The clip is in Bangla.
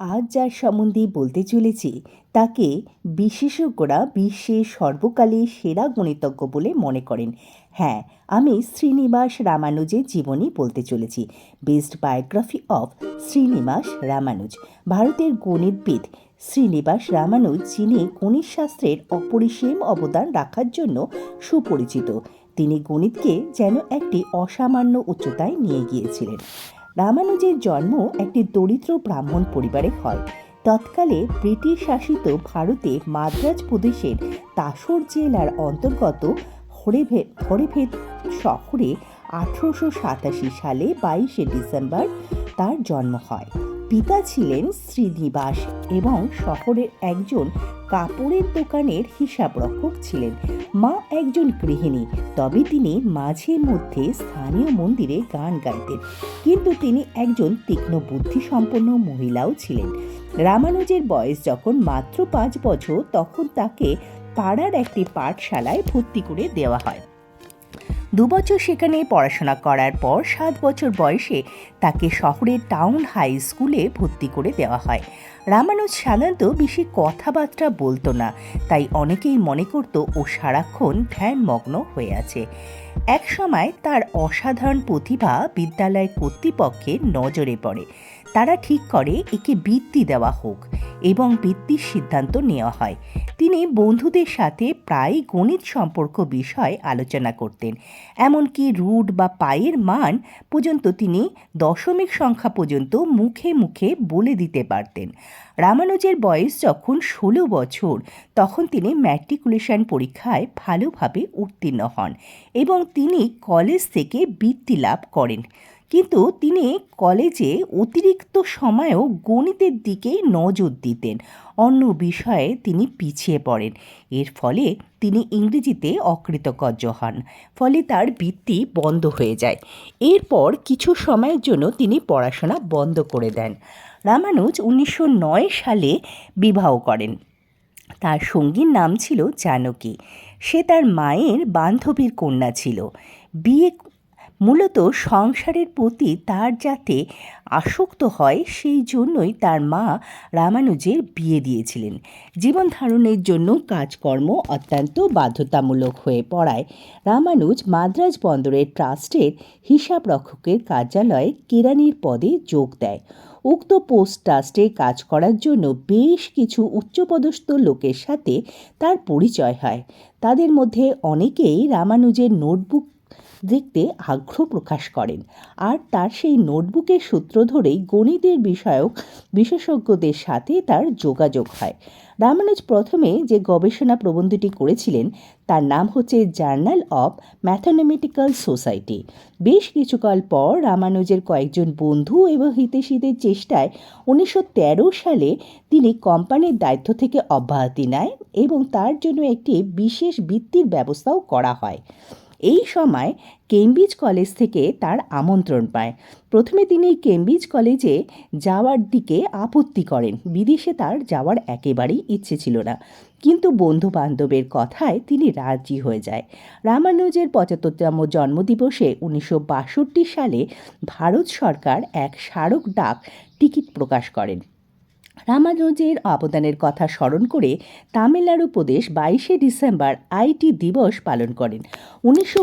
আজ যার সম্বন্ধে বলতে চলেছি, তাকে বিশেষজ্ঞরা বিশ্বের সর্বকালের সেরা গণিতজ্ঞ বলে মনে করেন। হ্যাঁ আমি শ্রীনিবাস রামানুজের জীবনী বলতে চলেছি। Best biography of Srinivas Ramanuj. ভারতের গণিতবিদ শ্রীনিবাস রামানুজ, যিনি গণিত শাস্ত্রের অপরিসীম অবদান রাখার জন্য সুপরিচিত। তিনি গণিতকে যেন একটি অসামান্য উচ্চতায় নিয়ে গিয়েছিলেন। রামানুজের জন্ম একটি দরিদ্র ব্রাহ্মণ পরিবারে হয়। তৎকালে ব্রিটিশ শাসিত ভারতে মাদ্রাজ প্রদেশের তাসর জেলার অন্তর্গত হরেভে হরেভেদ শহরে আঠেরোশো সাতাশি সালে বাইশে ডিসেম্বর তার জন্ম হয়। পিতা ছিলেন শ্রীনিবাস এবং শহরের একজন কাপড়ের দোকানের হিসাবরক্ষক ছিলেন। মা একজন গৃহিণী, তবে তিনি মাঝে মধ্যে স্থানীয় মন্দিরে গান গাইতেন। কিন্তু তিনি একজন তীক্ষ্ণ বুদ্ধিসম্পন্ন মহিলাও ছিলেন। রামানুজের বয়স যখন মাত্র পাঁচ বছর, তখন তাকে পাড়ার একটি পাঠশালায় ভর্তি করে দেওয়া হয়। দুবছর সেখানে পড়াশোনা করার পর সাত বছর বয়সে তাকে শহরের টাউন হাই স্কুলে ভর্তি করে দেওয়া হয়। রামানুজ সাধারণত বেশি কথাবার্তা বলতো না, তাই অনেকেই মনে করত ও সারাক্ষণ ধ্যানমগ্ন হয়ে আছে। এক সময় তার অসাধারণ প্রতিভা বিদ্যালয় কর্তৃপক্ষের নজরে পড়ে। তারা ঠিক করে, একে বৃত্তি দেওয়া হোক। এবং বৃত্তির সিদ্ধান্ত নেওয়া হয়। তিনি বন্ধুদের সাথে প্রায় গণিত সম্পর্ক বিষয় আলোচনা করতেন। এমনকি রুট বা পায়ের মান পর্যন্ত তিনি দশমিক সংখ্যা পর্যন্ত মুখে মুখে বলে দিতে পারতেন। রামানুজের বয়স যখন ষোলো বছর, তখন তিনি ম্যাট্রিকুলেশন পরীক্ষায় ভালোভাবে উত্তীর্ণ হন এবং তিনি কলেজ থেকে বৃত্তি লাভ করেন। কিন্তু তিনি কলেজে অতিরিক্ত সময়েও গণিতের দিকেই নজর দিতেন। অন্য বিষয়ে তিনি পিছিয়ে পড়েন। এর ফলে তিনি ইংরেজিতে অকৃতকার্য হন। ফলে তার বৃত্তি বন্ধ হয়ে যায়। এরপর কিছু সময়ের জন্য তিনি পড়াশোনা বন্ধ করে দেন। রামানুজ উনিশশো নয় সালে বিবাহ করেন। তার সঙ্গীর নাম ছিল জানকী। সে তার মায়ের বান্ধবীর কন্যা ছিল। বিয়ে মূলত সংসারের প্রতি তার যাতে আসক্ত হয়, সেই জন্যই তার মা রামানুজের বিয়ে দিয়েছিলেন। জীবন ধারণের জন্য কাজকর্ম অত্যন্ত বাধ্যতামূলক হয়ে পড়ায়। রামানুজ মাদ্রাজ বন্দরের ট্রাস্টের হিসাব রক্ষকের কার্যালয়ে কেরানির পদে যোগ দেয়। উক্ত পোস্ট ট্রাস্টে কাজ করার জন্য বেশ কিছু উচ্চপদস্থ লোকের সাথে তার পরিচয় হয়। তাদের মধ্যে অনেকেই রামানুজের নোটবুক দেখতে আগ্রহ প্রকাশ করেন। আর তার সেই নোটবুকের সূত্র ধরেই গণিতের বিষয়ক বিশেষজ্ঞদের সাথে তার যোগাযোগ হয়। রামানুজ প্রথমে যে গবেষণা প্রবন্ধটি করেছিলেন, তার নাম হচ্ছে জার্নাল অফ ম্যাথামেটিক্যাল সোসাইটি। বেশ কিছুকাল পর রামানুজের কয়েকজন বন্ধু এবং হিতেশীদের চেষ্টায় উনিশশো তেরো সালে তিনি কোম্পানির দায়িত্ব থেকে অব্যাহতি নেয় এবং তার জন্য একটি বিশেষ বৃত্তির ব্যবস্থাও করা হয়। এই সময় কেমব্রিজ কলেজ থেকে তার আমন্ত্রণ পায়। প্রথমে তিনি কেমব্রিজ কলেজে যাওয়ার দিকে আপত্তি করেন। বিদেশে তার যাওয়ার একেবারেই ইচ্ছে ছিল না। কিন্তু বন্ধু বান্ধবের কথায় তিনি রাজি হয়ে যায়। রামানুজের পঁচাত্তরতম জন্মদিবসে উনিশশো বাষট্টি সালে ভারত সরকার এক স্মারক ডাক টিকিট প্রকাশ করেন। রামানুজের অবদানের কথা স্মরণ করে তামিলনাড়ু প্রদেশ বাইশে ডিসেম্বর আইটি দিবস পালন করেন। উনিশশো